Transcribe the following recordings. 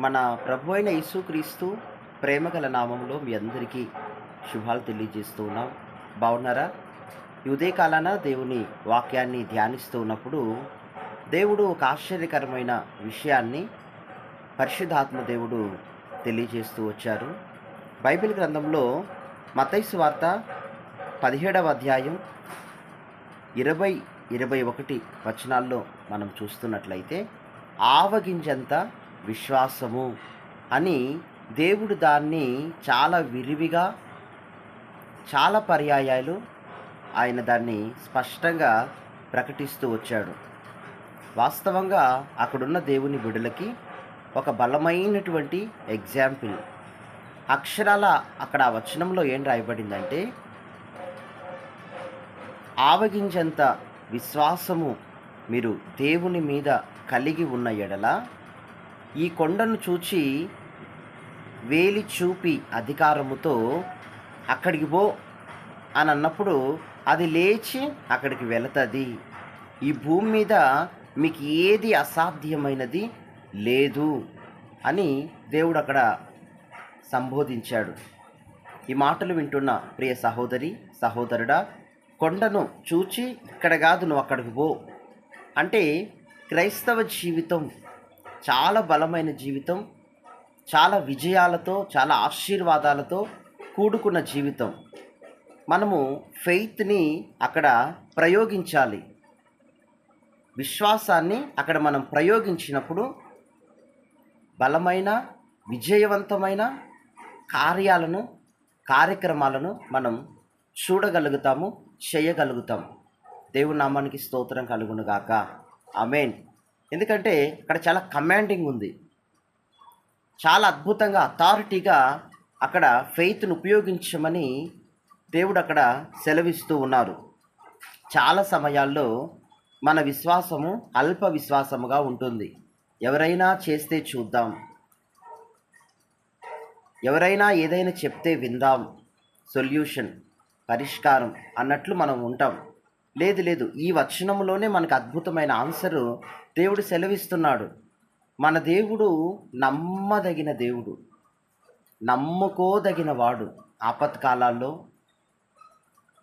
మన ప్రభు అయిన యేసుక్రీస్తు ప్రేమగల నామంలో మీ అందరికీ శుభాలు తెలియజేస్తూ ఉన్నాం. బాగున్నారా ఇదే ఉదయకాలాన దేవుని వాక్యాన్ని ధ్యానిస్తూ ఉన్నప్పుడు దేవుడు ఒక ఆశ్చర్యకరమైన విషయాన్ని పరిశుద్ధాత్మ దేవుడు తెలియజేస్తూ వచ్చారు. బైబిల్ గ్రంథంలో మతైసు వార్త పదిహేడవ అధ్యాయం ఇరవై ఇరవై ఒకటి వచనాల్లో మనం చూస్తున్నట్లయితే ఆవగింజంతా విశ్వాసము అని దేవుడు దాన్ని చాలా విరివిగా చాలా పర్యాయాలు ఆయన దాన్ని స్పష్టంగా ప్రకటిస్తూ వచ్చాడు. వాస్తవంగా అక్కడున్న దేవుని బిడులకి ఒక బలమైనటువంటి ఎగ్జాంపుల్. అక్షరాల అక్కడ ఆ వచనంలో ఏం రాయబడిందంటే ఆవగించంత విశ్వాసము మీరు దేవుని మీద కలిగి ఉన్న ఎడల ఈ కొండను చూచి వేలి చూపి అధికారముతో అక్కడికి పో అని అన్నప్పుడు అది లేచి అక్కడికి వెళుతుంది. ఈ భూమి మీద మీకు ఏది అసాధ్యమైనది లేదు అని దేవుడు అక్కడ సంబోధించాడు. ఈ మాటలు వింటున్న ప్రియ సహోదరి సహోదరుడా కొండను చూచి ఇక్కడ కాదు నువ్వు అక్కడికి పో. అంటే క్రైస్తవ జీవితం చాలా బలమైన జీవితం చాలా విజయాలతో చాలా ఆశీర్వాదాలతో కూడుకున్న జీవితం. మనము ఫెయిత్ని అక్కడ ప్రయోగించాలి. విశ్వాసాన్ని అక్కడ మనం ప్రయోగించినప్పుడు బలమైన విజయవంతమైన కార్యాలను కార్యక్రమాలను మనం చూడగలుగుతాము చేయగలుగుతాం దేవునామానికి స్తోత్రం కలుగునుగాక అమేన్ ఎందుకంటే అక్కడ చాలా కమాండింగ్ ఉంది. చాలా అద్భుతంగా అథారిటీగా అక్కడ ఫెయిత్ను ఉపయోగించమని దేవుడు అక్కడ సెలవిస్తూ ఉన్నారు. చాలా సమయాల్లో మన విశ్వాసము అల్ప విశ్వాసముగా ఉంటుంది. ఎవరైనా చేస్తే చూద్దాం. ఎవరైనా ఏదైనా చెప్తే విందాం. సొల్యూషన్ పరిష్కారం అన్నట్లు మనం ఉంటాం. లేదు లేదు. ఈ వచనంలోనే మనకు అద్భుతమైన ఆన్సరు దేవుడు సెలవిస్తున్నాడు. మన దేవుడు నమ్మదగిన దేవుడు. నమ్ముకోదగిన వాడు. ఆపత్కాలాల్లో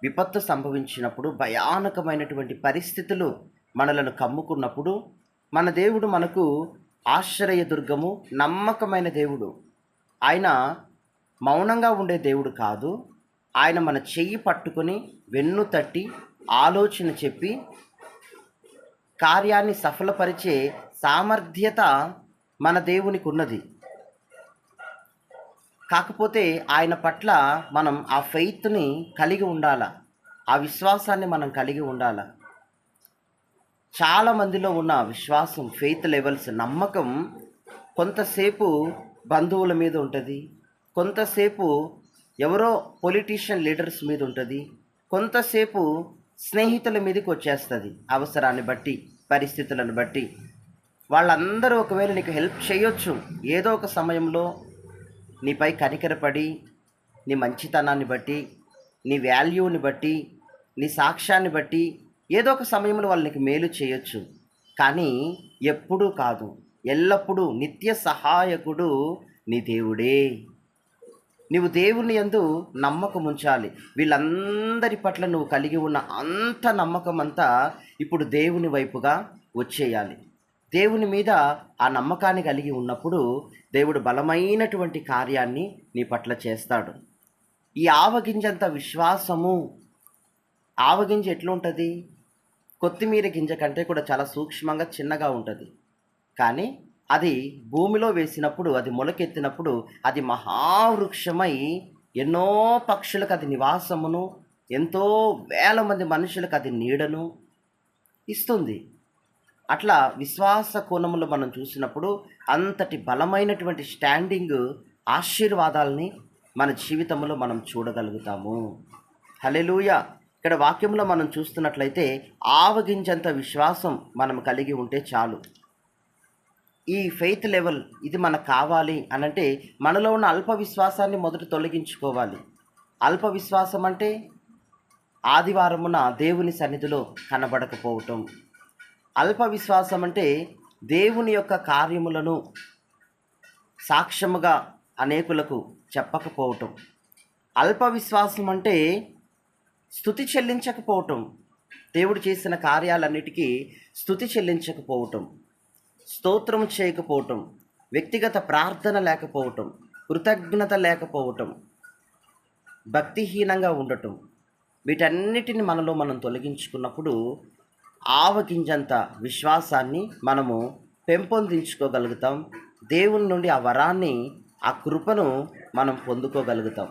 విపత్తు సంభవించినప్పుడు భయానకమైనటువంటి పరిస్థితులు మనలను కమ్ముకున్నప్పుడు మన దేవుడు మనకు ఆశ్రయదుర్గము నమ్మకమైన దేవుడు. ఆయన మౌనంగా ఉండే దేవుడు కాదు. ఆయన మన చెయ్యి పట్టుకొని వెన్ను తట్టి ఆలోచన చెప్పి కార్యాన్ని సఫలపరిచే సామర్థ్యత మన దేవునికి ఉన్నది కాకపోతే ఆయన పట్ల మనం ఆ ఫెయిత్ని కలిగి ఉండాల ఆ విశ్వాసాన్ని మనం కలిగి ఉండాల. చాలా మందిలో ఉన్న విశ్వాసం ఫెయిత్ లెవెల్స్ నమ్మకం కొంతసేపు బంధువుల మీద ఉంటుంది కొంతసేపు ఎవరో పొలిటీషియన్ లీడర్స్ మీద ఉంటుంది కొంతసేపు స్నేహితుల మీదకి వచ్చేస్తుంది అవసరాన్ని బట్టి పరిస్థితులను బట్టి. వాళ్ళందరూ ఒకవేళ నీకు హెల్ప్ చేయొచ్చు. ఏదో ఒక సమయంలో నీపై కనికరపడి నీ మంచితనాన్ని బట్టి నీ వాల్యూని బట్టి నీ సాక్ష్యాన్ని బట్టి ఏదో ఒక సమయంలో వాళ్ళు నీకు మేలు చేయొచ్చు. కానీ ఎప్పుడూ కాదు. ఎల్లప్పుడూ నిత్య సహాయకుడు నీ దేవుడే. నీవు దేవుని యందు నమ్మకం ఉంచాలి వీళ్ళందరి పట్ల నువ్వు కలిగి ఉన్న అంత నమ్మకం అంతా ఇప్పుడు దేవుని వైపుగా వచ్చేయాలి. దేవుని మీద ఆ నమ్మకాన్ని కలిగి ఉన్నప్పుడు దేవుడు బలమైనటువంటి కార్యాన్ని నీ పట్ల చేస్తాడు. ఈ ఆవగింజంత విశ్వాసము ఆవగింజ ఎట్లుంటుంది? కొత్తిమీర గింజ కంటే కూడా చాలా సూక్ష్మంగా చిన్నగా ఉంటుంది. కానీ అది భూమిలో వేసినప్పుడు అది మొలకెత్తినప్పుడు అది మహావృక్షమై ఎన్నో పక్షులకు అది నివాసమును ఎంతో వేల మంది మనుషులకు అది నీడను ఇస్తుంది. అట్లా విశ్వాస కోణంలో మనం చూసినప్పుడు అంతటి బలమైనటువంటి స్టాండింగ్ ఆశీర్వాదాలని మన జీవితంలో మనం చూడగలుగుతాము. హలెలూయ ఇక్కడ వాక్యంలో మనం చూస్తున్నట్లయితే ఆవగించంత విశ్వాసం మనం కలిగి ఉంటే చాలు. ఈ ఫెయిత్ లెవెల్ ఇది మనకు కావాలి అనంటే మనలో ఉన్న అల్ప విశ్వాసాన్ని మొదట తొలగించుకోవాలి. అల్ప విశ్వాసం అంటే ఆదివారమున దేవుని సన్నిధిలో కనబడకపోవటం. అల్ప విశ్వాసం అంటే దేవుని యొక్క కార్యములను సాక్ష్యముగా అనేకులకు చెప్పకపోవటం. అల్ప విశ్వాసం అంటే స్థుతి చెల్లించకపోవటం. దేవుడు చేసిన కార్యాలన్నిటికీ స్థుతి చెల్లించకపోవటం. స్తోత్రం చేయకపోవటం వ్యక్తిగత ప్రార్థన లేకపోవటం కృతజ్ఞత లేకపోవటం భక్తిహీనంగా ఉండటం వీటన్నిటిని మనలో మనం తొలగించుకున్నప్పుడు ఆవగింజంత విశ్వాసాన్ని మనము పెంపొందించుకోగలుగుతాం దేవుని నుండి ఆ వరాన్ని ఆ కృపను మనం పొందుకోగలుగుతాం.